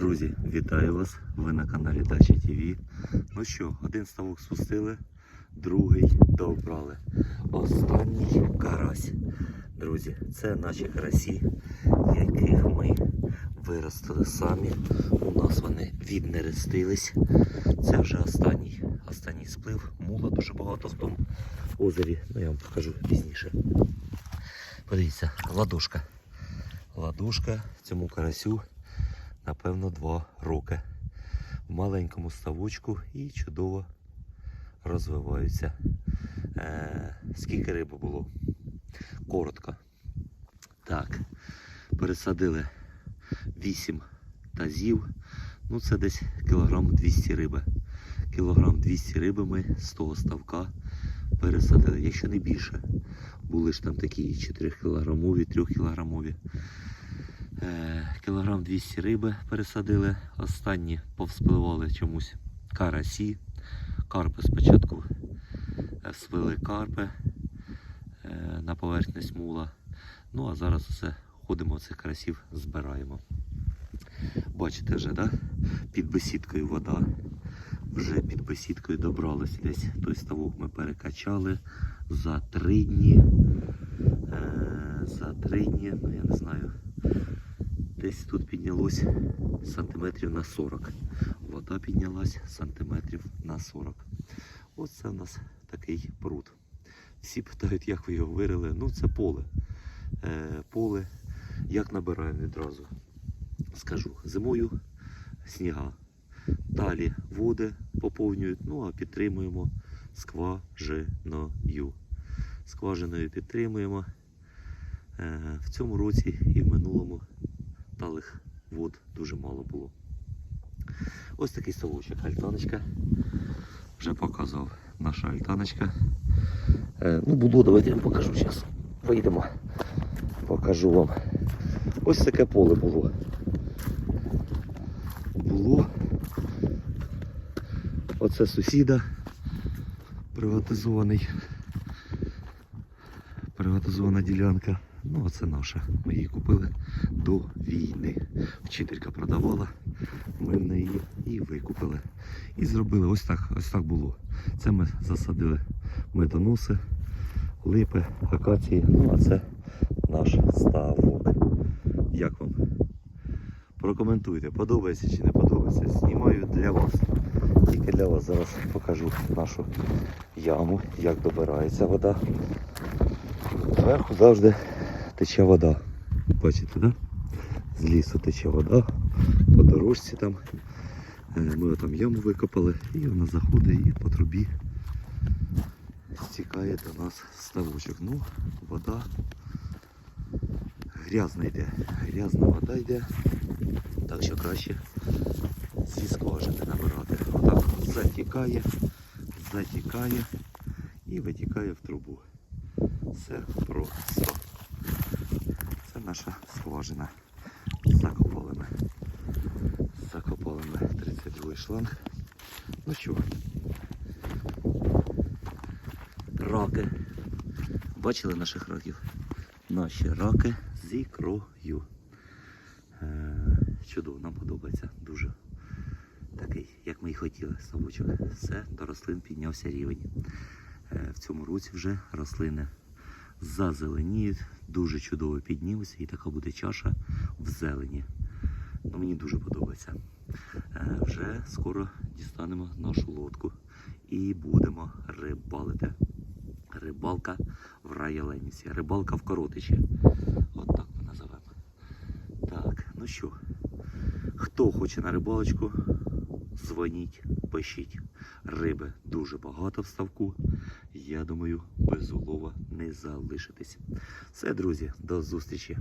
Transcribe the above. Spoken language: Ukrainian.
Друзі, вітаю вас! Ви на каналі Дача ТВ. Ну що, один ставок спустили, другий добрали. Останній карась. Друзі, це наші карасі, яких ми виростили самі. У нас вони віднерестились. Це вже останній, останній сплив. Мула дуже багато в тому озері. Ну я вам покажу пізніше. Подивіться, ладошка. Ладошка цьому карасю напевно, два роки. В маленькому ставочку і чудово розвиваються. Е, скільки риби було? Коротко. Так, пересадили 8 тазів. Ну, це десь кілограм 200 риби. Кілограм 200 риби ми з того ставка пересадили, якщо не більше. Були ж там такі 4 кілограмові, 3 кілограмові. Кілограм 200 риби пересадили. Останні повспливали чомусь карасі. Карпи спочатку е, свили карпи е, на поверхність мула. Ну а зараз все ходимо цих карасів, збираємо. Бачите вже, да? під бесідкою вода. Вже під бесідкою добралися десь. Той ставок ми перекачали за три дні. Е, за три дні, ну я не знаю. Десь тут піднялось сантиметрів на 40. Вода піднялась сантиметрів на 40. Ось це в нас такий пруд. Всі питають, як ви його вирили. Ну, це поле. Е, поле, як набираємо відразу. Скажу, зимою сніга. Далі води поповнюють, ну а підтримуємо скважиною. Скважиною підтримуємо. Е, в цьому році і в минулому талих вод дуже мало було. Ось такий ставочок, альтаночка. Вже показав наша альтаночка. Е, ну, було, давайте я вам покажу зараз. Вийдемо. Покажу вам. Ось таке поле було. Було. Оце сусіда приватизований. Приватизована ділянка. Ну, а це наша. Ми її купили до війни. Вчителька продавала, ми в неї і викупили. І зробили ось так, ось так було. Це ми засадили медоноси, липи, акації. Ну, а це наш ставок. Як вам? Прокоментуйте, подобається чи не подобається. Знімаю для вас. Тільки для вас зараз покажу нашу яму, як добирається вода. Зверху завжди тече вода. Бачите, да? З лісу тече вода, по дорожці там. Е, Ми там яму викопали і вона заходить і по трубі стікає до нас ставочок. Ну, вода грязна йде. Грязна вода йде. Так що краще зі скважини набирати. Отак затікає, затікає і витікає в трубу. Все просто. Наша ми. Закопали ми 32 шланг. Ну що, раки. Бачили наших раків? Наші раки з ікрою. Е, Чудово, нам подобається дуже такий, як ми і хотіли, ставочок. Все, до рослин піднявся рівень. Е, В цьому році вже рослини зазеленіють, дуже чудово піднімуться і така буде чаша в зелені. Ну, мені дуже подобається. Е, Вже скоро дістанемо нашу лодку і будемо рибалити. Рибалка в Раєленівці, рибалка в Коротичі. От так ми називаємо. Так, ну що, хто хоче на рибалочку, дзвоніть, пишіть. Риби дуже багато в ставку. Я думаю, без улова не залишитись. Все, друзі, до зустрічі.